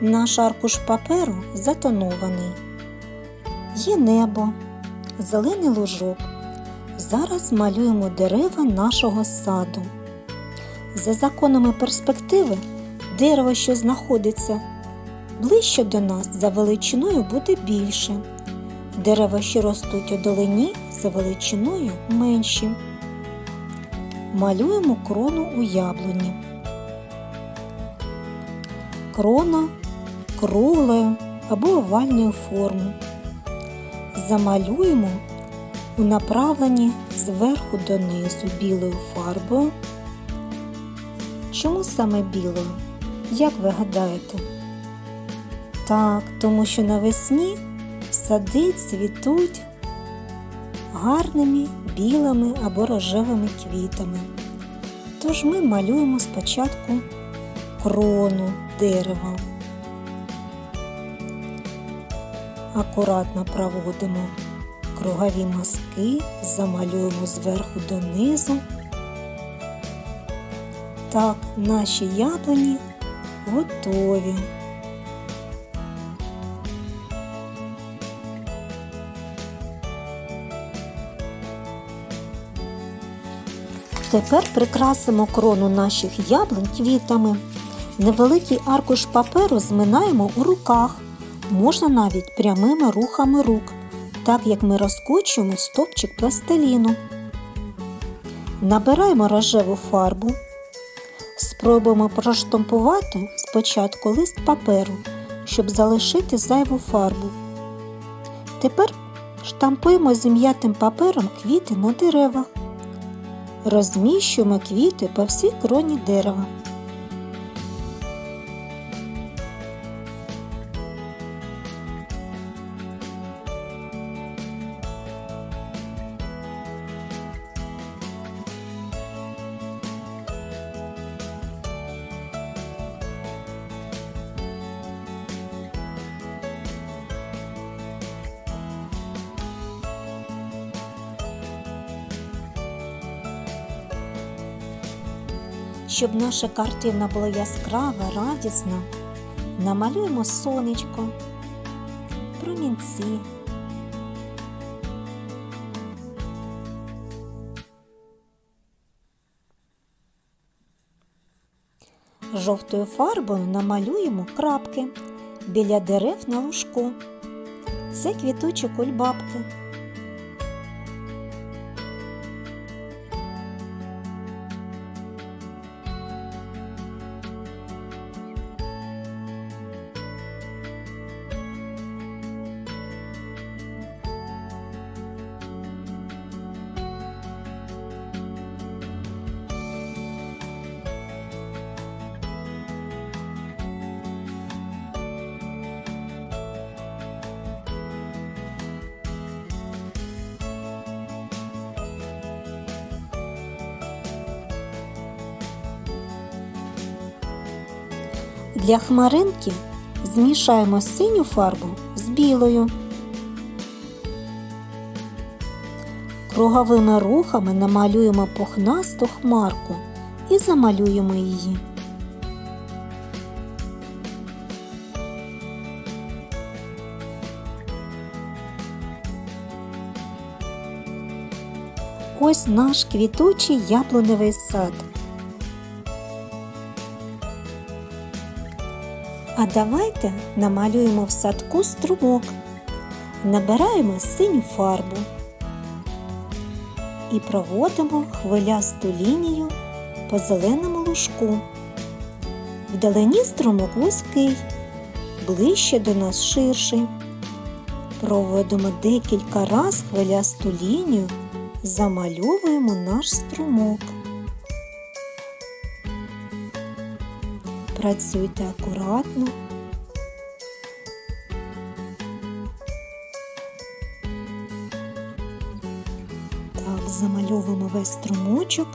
Наш аркуш паперу затонований. Є небо, зелений лужок. Зараз малюємо дерева нашого саду. За законами перспективи, дерево, що знаходиться ближче до нас, за величиною буде більше. Дерева, що ростуть у долині, за величиною менші. Малюємо крону у яблуні. Крона круглою або овальною форму. Замалюємо у направленні зверху донизу білою фарбою. Чому саме білою? Як ви гадаєте? Так, тому що навесні сади цвітуть гарними білими або рожевими квітами. Тож ми малюємо спочатку крону дерева. Акуратно проводимо кругові мазки, замалюємо зверху донизу. Так, наші яблуні готові. Тепер прикрасимо крону наших яблунь квітами. Невеликий аркуш паперу зминаємо у руках, можна навіть прямими рухами рук, так як ми розкочуємо стопчик пластиліну. Набираємо рожеву фарбу. Спробуємо проштампувати спочатку лист паперу, щоб залишити зайву фарбу. Тепер штампуємо зім'ятим папером квіти на деревах. Розміщуємо квіти по всій кроні дерева. Щоб наша картина була яскрава, радісна, намалюємо сонечко, промінці. Жовтою фарбою намалюємо крапки біля дерев на лужку. Це квітучі кульбабки. Для хмаринки змішаємо синю фарбу з білою. Круговими рухами намалюємо пухнасту хмарку і замалюємо її. Ось наш квітучий яблуневий сад. А давайте намалюємо в садку струмок. Набираємо синю фарбу і проводимо хвилясту лінію по зеленому лужку. Вдалині струмок вузький, ближче до нас ширший. Проводимо декілька раз хвилясту лінію, замальовуємо наш струмок. Працюйте акуратно. Так, замальовуємо весь струмочок.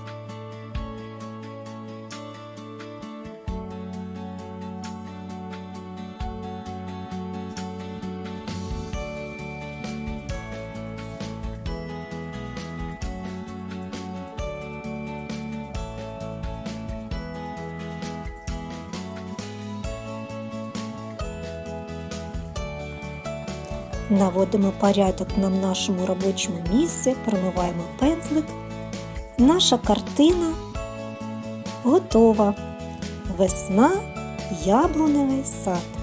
Наводимо порядок на нашому робочому місці, промиваємо пензлик. Наша картина готова. Весна, яблуневий сад.